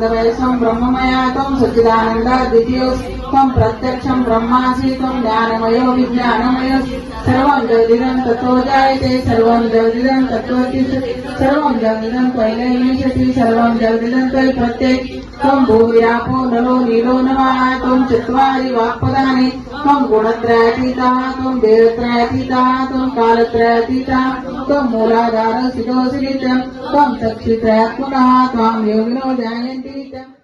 ఆనందమయసం బ్రహ్మమయాతం సచిదానంద ద్వితీయోస్తం ప్రత్యక్షం బ్రహ్మాసి త్వం జ్ఞానమయో విజ్ఞానమయో సర్వం జగదిదం తత్తో జాయతే సర్వం జగదిదం తత్తో సర్వం జగదిదం త్వైనైషతి సర్వం జగదిదం త్వై ప్రత్యేక త్వం భూవ్యాపో నలో నీలో నమః త్వం చత్వారి వాక్పదాని త్వం గుణత్రయతీత త్వం దేవత్రయతీత త్వం కాలత్రయతీత త్వం మూలాధార సిదోసి त्वं सच्चित्रया पुनः त्वां योगिनो जायन्ति च